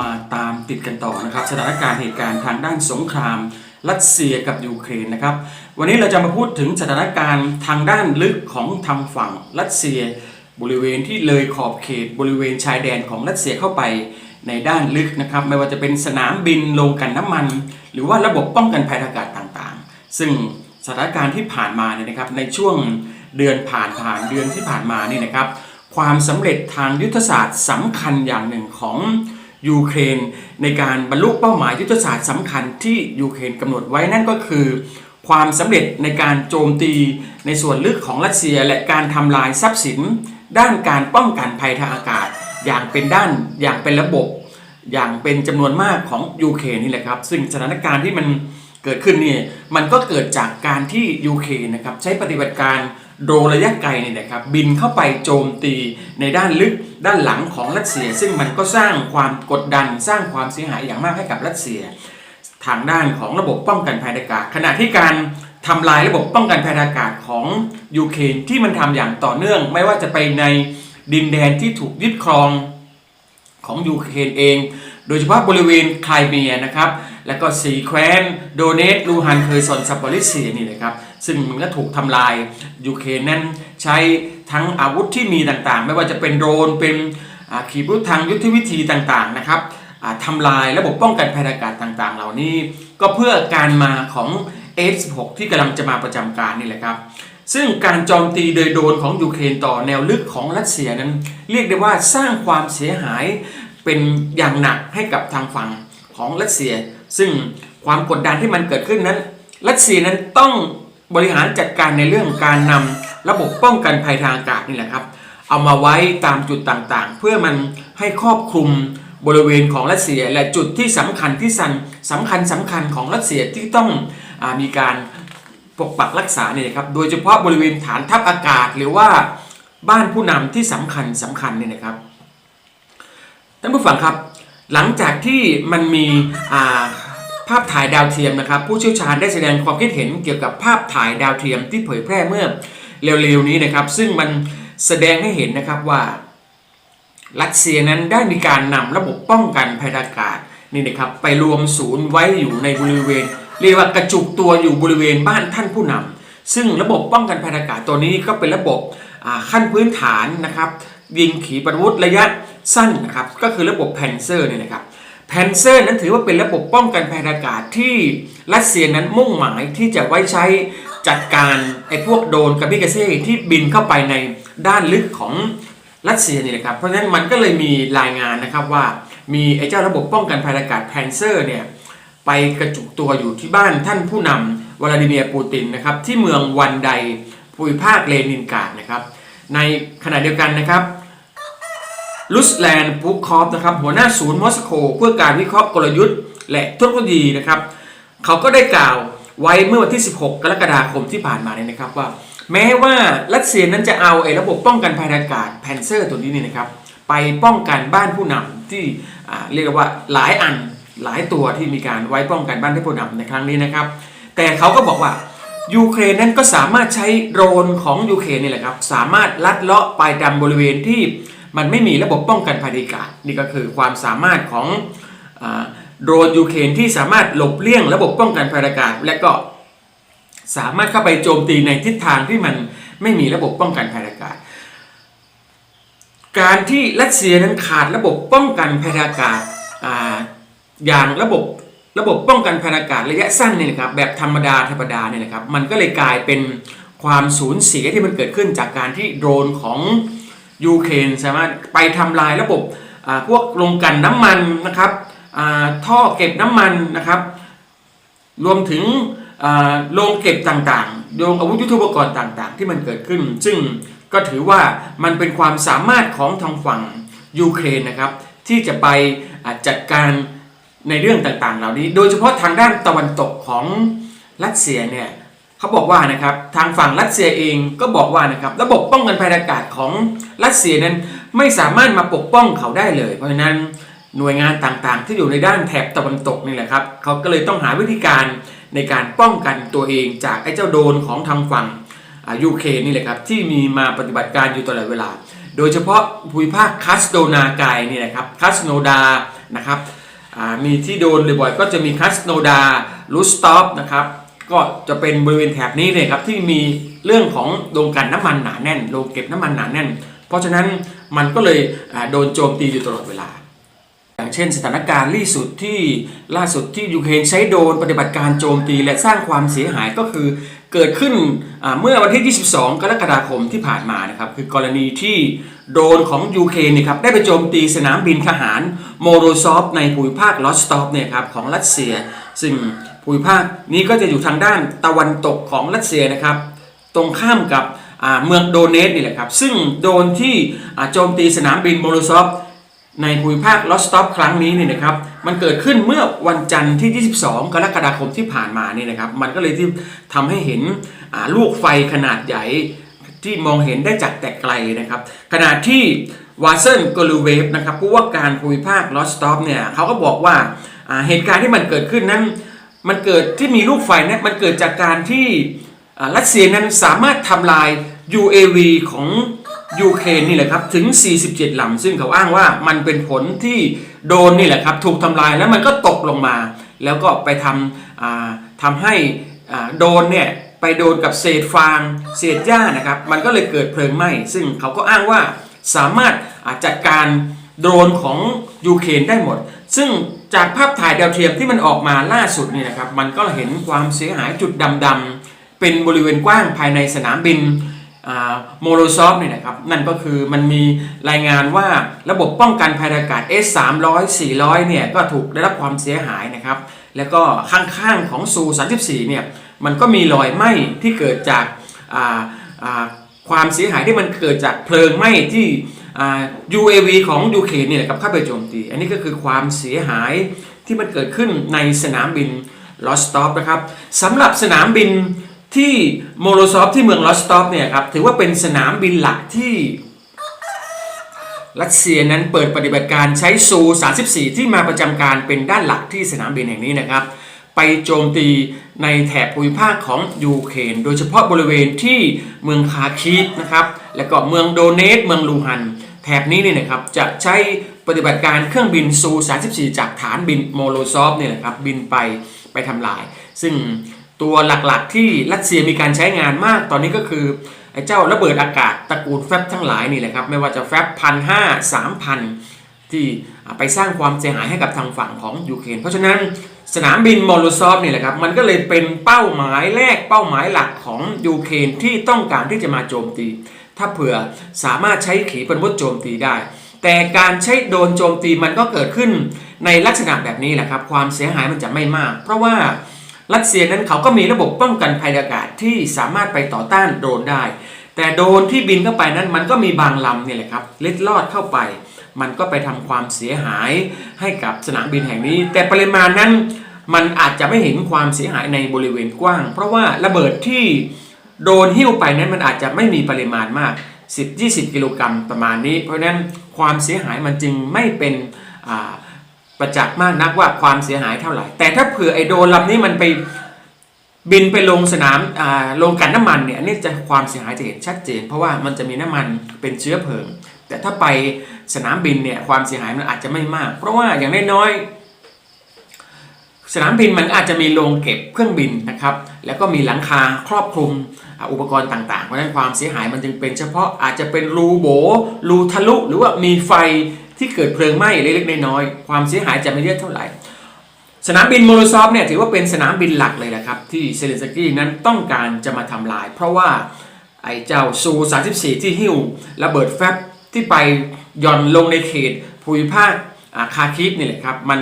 มาตามติดกันต่อนะครับ สถานการณ์เหตุการณ์ทางด้านสงคราม รัสเซียกับยูเครนนะครับ วันนี้เราจะมาพูดถึงสถานการณ์ทางด้านลึกของทางฝั่งรัสเซีย บริเวณที่เลยขอบเขตบริเวณชายแดนของรัสเซียเข้าไปในด้านลึกนะครับ ไม่ว่าจะเป็นสนามบินโรงกันน้ำมัน หรือว่าระบบป้องกันภัยทางอากาศต่างๆ ซึ่งสถานการณ์ที่ผ่านมาเนี่ยนะครับในช่วงเดือนผ่านผ่านเดือนที่ผ่านมานี่นะครับความสำเร็จทางยุทธศาสตร์สำคัญอย่างหนึ่งของ ยูเครนในการบรรลุเป้าหมายยุทธศาสตร์สำคัญที่ยูเครนกำหนดไว้นั่นก็คือ ความสำเร็จในการโจมตีในส่วนลึกของรัสเซียและการทำลายทรัพย์สิน ด้านการป้องกันภัยทางอากาศ อย่างเป็นด้านอย่างเป็นระบบ อย่างเป็นจำนวนมากของยูเครนนี่แหละครับ ซึ่งสถานการณ์ที่มันเกิดขึ้นนี่มันก็เกิดจากการที่ยูเครนนะครับใช้ปฏิบัติการ โดรนระยะไกลเนี่ยนะครับบินเข้าไปโจมตีในด้านลึกด้านหลังของรัสเซีย ซึ่งมันก็สร้างความกดดันสร้างความเสียหายอย่างมากให้กับรัสเซีย ทางด้านของระบบป้องกันภัยอากาศ ขณะที่การทำลายระบบป้องกันภัยอากาศของยูเครนที่มันทำอย่างต่อเนื่อง ไม่ว่าจะไปในดินแดนที่ถูกยึดครองของยูเครนเอง โดยเฉพาะบริเวณไครเมียนะครับ แล้วก็สีแคว้นโดเนตลูฮันเคอร์ซอนซัปโปริเซียนี่นะครับ ซึ่งมันก็ถูกทำลายยูเครนนั้นใช้ทั้งอาวุธที่มีต่างๆ ไม่ว่าจะเป็นโดรนเป็นขีปนาวุธทางยุทธวิธีต่างๆนะครับอ่าทำลายระบบป้องกันภัยอากาศต่างๆ เหล่านี้ ก็เพื่อการมาของ F16 ที่กำลังจะมาประจำการนี่แหละครับซึ่งการโจมตีโดยโดรนของยูเครนต่อแนวลึกของรัสเซียนั้น เรียกได้ว่าสร้างความเสียหายเป็นอย่างหนักให้กับทางฝั่งของรัสเซีย ซึ่งความกดดันที่มันเกิดขึ้นนั้น รัสเซียนั้นต้องบริหารจัดการในเรื่องการนำระบบป้องกันภัยทางอากาศนี่แหละครับ เอามาไว้ตามจุดต่างๆ เพื่อมันให้ครอบคลุมบริเวณของรัสเซียและจุดที่สำคัญที่สันสำคัญสำคัญของรัสเซียที่ต้องอมีการปกปักรักษาเนี่ยครับ โดยเฉพาะบริเวณฐานทัพอากาศหรือว่าบ้านผู้นำที่สำคัญสำคัญเนี่ยนะครับท่านผู้ฟังครับ หลังจากที่มันมีภาพถ่ายดาวเทียมนะครับ ผู้เชี่ยวชาญได้แสดงความคิดเห็นเกี่ยวกับภาพถ่ายดาวเทียมที่เผยแพร่เมื่อเร็วๆนี้นะครับ ซึ่งมันแสดงให้เห็นนะครับว่า รัสเซียนั้นได้มีการนำระบบป้องกันภัยอากาศนี่นะครับไปรวมศูนย์ไว้อยู่ในบริเวณ เรียกว่ากระจุกตัวอยู่บริเวณบ้านท่านผู้นำซึ่งระบบป้องกันภัยอากาศตัวนี้ก็เป็นระบบขั้นพื้นฐานนะครับ ยิงขีปนาวุธระยะสั้นนะครับก็คือระบบแพนเซอร์เนี่ยนะครับแพนเซอร์นั้นถือว่าเป็นระบบป้องกันภัยอากาศที่รัสเซียนั้นมุ่งหมายที่จะไว้ใช้จัดการไอ้พวกโดรนกับพิกาเซ่ที่บินเข้าไปในด้านลึกของรัสเซียนี่แหละครับ เพราะฉะนั้นมันก็เลยมีรายงานนะครับว่ามีไอ้เจ้าระบบป้องกันภัยอากาศแพนเซอร์เนี่ยไปกระจุกตัวอยู่ที่บ้านท่านผู้นำวลาดิเมียร์ปูตินนะครับที่เมืองวันไดภูมิภาคเลนินกราดนะครับในขณะเดียวกันนะครับ ลุสแลนด์ปูคอฟนะครับหัวหน้าศูนย์มอสโกเพื่อการวิเคราะห์กลยุทธ์ และเทคโนโลยีนะครับ เขาก็ได้กล่าวไว้เมื่อวันที่ 16 กรกฎาคมที่ผ่านมาเนี่ยนะครับว่า แม้ว่ารัสเซียนั้นจะเอาไอ้ระบบป้องกันภัยอากาศแพนเซอร์ตัวนี้เนี่ยนะครับไปป้องกันบ้านผู้นำที่เรียกว่าหลายอันหลายตัวที่มีการไว้ป้องกันบ้านผู้นำในครั้งนี้นะครับ แต่เขาก็บอกว่ายูเครนนั้นก็สามารถใช้โดรนของยูเครนนี่แหละครับสามารถลัดเลาะไปตามบริเวณที่ มันไม่มีระบบป้องกันภัยอากาศนี่ก็คือความสามารถของอโดรนยูเครนที่สามารถหลบเลี่ยงระบบป้องกันภัยอากาศ และก็สามารถเข้าไปโจมตีในทิศทางที่มันไม่มีระบบป้องกันภัยอากาศ การที่รัสเซียนั้นขาดระบบป้องกันภัยอากาศออย่างระบบระบบป้องกันภัยอากาศระยะสั้นเนี่ยนะครับแบบธรรมดาธรรมดาเนี่ยนะครับมันก็เลยกลายเป็นความสูญเสียที่มันเกิดขึ้นจากการที่โดรนของ ยูเครนสามารถไปทำลายระบบพวกโรงกลันน้ำมันนะครับท่อเก็บน้ำมันนะครับ รวมถึงโรงเก็บต่างๆโรงอาวุธยุทโธปกรณ์ต่างๆ ที่มันเกิดขึ้น ซึ่งก็ถือว่ามันเป็นความสามารถของทางฝั่งยูเครนนะครับ ที่จะไปจัดการในเรื่องต่างๆ เหล่านี้ โดยเฉพาะทางด้านตะวันตกของรัสเซียเนี่ย เขาบอกว่านะครับทางฝั่งรัสเซียเองก็บอกว่านะครับระบบป้องกันภัยอากาศของรัสเซียนั้นไม่สามารถมาปกป้องเขาได้เลย เพราะฉะนั้นหน่วยงานต่างๆ ที่อยู่ในด้านแถบตะวันตกนี่แหละครับเขาก็เลยต้องหาวิธีการในการป้องกันตัวเองจากไอ้เจ้าโดนของทางฝั่งอ่ายูเครนนี่แหละครับที่มีมาปฏิบัติการอยู่ตลอดเวลา โดยเฉพาะภูมิภาคคัสโดนากายนี่นะครับคัสโนดานะครับอ่ามีที่โดนบ่อยๆก็จะมีคัสโนดาลูสตอปนะครับ ก็จะเป็นบริเวณแถบนี้เลยครับที่มีเรื่องของโรงกันน้ำมันหนาแน่นโรงเก็บน้ำมันหนาแน่น เพราะฉะนั้นมันก็เลยโดนโจมตีอยู่ตลอดเวลา อย่างเช่น สถานการณ์ล่าสุดที่ล่าสุดที่ยูเครนใช้โดนปฏิบัติการโจมตีและสร้างความเสียหายก็คือเกิดขึ้นเมื่อวันที่ 22 กรกฎาคมที่ผ่านมานะครับคือกรณีที่โดนของยูเครนเนะครับได้ไปโจมตีสนามบินทหารโมโรซอฟในภูมิภาคลอสตอฟเนี่ยครับของรัสเซีย ซึ่ง ภูมิภาคนี้ก็จะอยู่ทางด้านตะวันตกของรัสเซียนะครับ ตรงข้ามกับเมืองโดเนตนี่แหละครับ ซึ่งโดนที่โจมตีสนามบินโมโรซอฟในภูมิภาคลอสตอปครั้งนี้นี่นะครับ มันเกิดขึ้นเมื่อวันจันทร์ที่ 22 กรกฎาคมที่ผ่านมานี่นะครับ มันก็เลยที่ทำให้เห็นลูกไฟขนาดใหญ่ที่มองเห็นได้จากแต่ไกลนะครับ ขณะที่วาเซนกลูเวฟนะครับผู้ว่าการภูมิภาคลอสตอปเนี่ยเขาก็บอกว่าเหตุการณ์ที่มันเกิดขึ้นนั้น มันเกิดที่มีลูกไฟเนี่ยมันเกิดจากการที่รัสเซียนั้นสามารถทำลาย UAV ของยูเครนนี่แหละครับถึง 47ลำซึ่งเขาอ้างว่ามันเป็นผลที่โดนนี่แหละครับถูกทำลายแล้วมันก็ตกลงมา แล้วก็ไปทำอ่าทำให้โดนเนี่ยไปโดนกับเศษฟางเศษหญ้านะครับมันก็เลยเกิดเพลิงไหม้ซึ่งเขาก็อ้างว่าสามารถจัดการโดรนของยูเครนได้หมด ซึ่ง จากภาพถ่ายดาวเทียมที่มันออกมาล่าสุดนี่นะครับ มันก็เห็นความเสียหายจุดดำๆเป็นบริเวณกว้างภายในสนามบินโมโลซอฟเนี่ยนะครับ นั่นก็คือมันมีรายงานว่าระบบป้องกันภัยอากาศ S 3 0 0 400 เนี่ย ก็ถูกได้รับความเสียหายนะครับ แล้วก็ข้างๆของซู34 เนี่ย มันก็มีรอยไหม้ที่เกิดจากความเสียหายที่มันเกิดจากเพลิงไหม้ที่ UAV ของยูเครนเนี่ยนะครับเข้าไปโจมตี อันนี้ก็คือความเสียหายที่มันเกิดขึ้นในสนามบินลอสตอฟนะครับสำหรับสนามบินที่โมโลซอฟที่เมืองลอสตอฟเนี่ยครับถือว่าเป็นสนามบินหลักที่รัสเซียนั้นเปิดปฏิบัติการใช้ซู34 ที่มาประจำการเป็นด้านหลักที่สนามบินแห่งนี้นะครับ ไปโจมตีในแถบภูมิภาคของยูเครนโดยเฉพาะบริเวณที่เมืองคาคีฟนะครับ แล้วก็เมืองโดเนตเมืองลูฮัน แถบนี้เนี่ยนะครับจะใช้ปฏิบัติการเครื่องบินซู 34 จากฐานบินโมโลซอฟเนี่ยนะครับบินไปไปทำลาย ซึ่งตัวหลักๆที่รัสเซียมีการใช้งานมากตอนนี้ก็คือไอ้เจ้าระเบิดอากาศตระกูลแฟบทั้งหลายนี่แหละครับไม่ว่าจะแฟบพันห้าสามพันที่ไปสร้างความเสียหายให้กับทางฝั่งของยูเครนเพราะฉะนั้นสนามบินมอลโลซอฟนี่แหละครับมันก็เลยเป็นเป้าหมายแรกเป้าหมายหลักของยูเครนที่ต้องการที่จะมาโจมตี ถ้าเผื่อสามารถใช้ขีปนาวุธโจมตีได้ แต่การใช้โดนโจมตีมันก็เกิดขึ้นในลักษณะแบบนี้แหละครับ ความเสียหายมันจะไม่มาก เพราะว่ารัสเซียนั้นเขาก็มีระบบป้องกันภัยอากาศที่สามารถไปต่อต้านโดนได้ แต่โดนที่บินเข้าไปนั้นมันก็มีบางลำเนี่ยแหละครับเล็ดลอดเข้าไป มันก็ไปทำความเสียหายให้กับสนามบินแห่งนี้ แต่ปริมาณนั้นมันอาจจะไม่เห็นความเสียหายในบริเวณกว้าง เพราะว่าระเบิดที่ โดนหิ้วไปนั้นมันอาจจะไม่มีปริมาณมาก 10-20 กิโลกรัมประมาณนี้ เพราะฉะนั้นความเสียหายมันจึงไม่เป็นประจักษ์มากนักว่าความเสียหายเท่าไหร่ แต่ถ้าเผื่อไอโดนลำนี้มันไปบินไปลงสนามาลงกันน้ำมันเนี่ยอันนี่จะความเสียหายจะเห็นชัดเจน เพราะว่ามันจะมีน้ำมันเป็นเชื้อเพลิง แต่ถ้าไปสนามบินเนี่ยความเสียหายมันอาจจะไม่มาก เพราะว่าอย่างน้อยๆสนามบินมันอาจจะมีโรงเก็บเครื่องบินนะครับ แล้วก็มีหลังคาครอบคลุม อุปกรณ์ต่างๆ เพราะฉะนั้นความเสียหายมันจึงเป็นเฉพาะอาจจะเป็นรูโบรูทะลุ หรือว่ามีไฟที่เกิดเพลิงไหม้เล็กๆน้อยๆความเสียหายจะไม่เยอะเท่าไหร่ สนามบินโมโลซอฟเนี่ยถือว่าเป็นสนามบินหลักเลยนะครับที่เซเลนสกี้นั้นต้องการจะมาทำลาย เพราะว่าไอ้เจ้าซู 34 ที่หิ้วระเบิดแฟบที่ไปหย่อนลงในเขตภูมิภาคอาคาคิฟนี่แหละครับมัน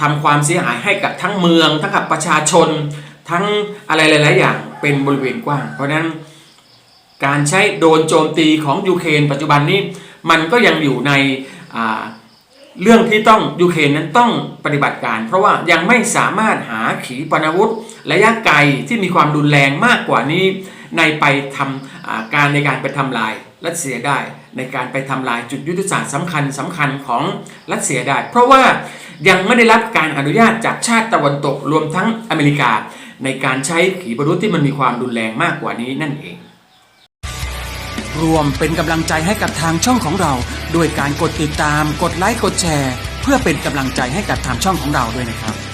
ทำความเสียหายให้กับทั้งเมืองทั้งกับประชาชน ทั้งอะไรหลาย ๆ อย่างเป็นบริเวณกว้าง เพราะนั้นการใช้โดนโจมตีของยูเครนปัจจุบันนี้มันก็ยังอยู่ในเรื่องที่ต้องยูเครนนั้นต้องปฏิบัติการ เพราะว่ายังไม่สามารถหาขีปนาวุธระยะไกลที่มีความรุนแรงมากกว่านี้ ในไปทำการในการไปทำลายรัสเซียได้ ในการไปทำลายจุดยุทธศาสตร์สำคัญสำคัญของรัสเซียได้ เพราะว่ายังไม่ได้รับการอนุญาตจากชาติตะวันตกรวมทั้งอเมริกา ในการใช้ขีปนาวุธที่มันมีความรุนแรงมากกว่านี้นั่นเอง รวมเป็นกำลังใจให้กับทางช่องของเรา ด้วยการกดติดตาม กดไลค์ กดแชร์ เพื่อเป็นกำลังใจให้กับทางช่องของเราด้วยนะครับ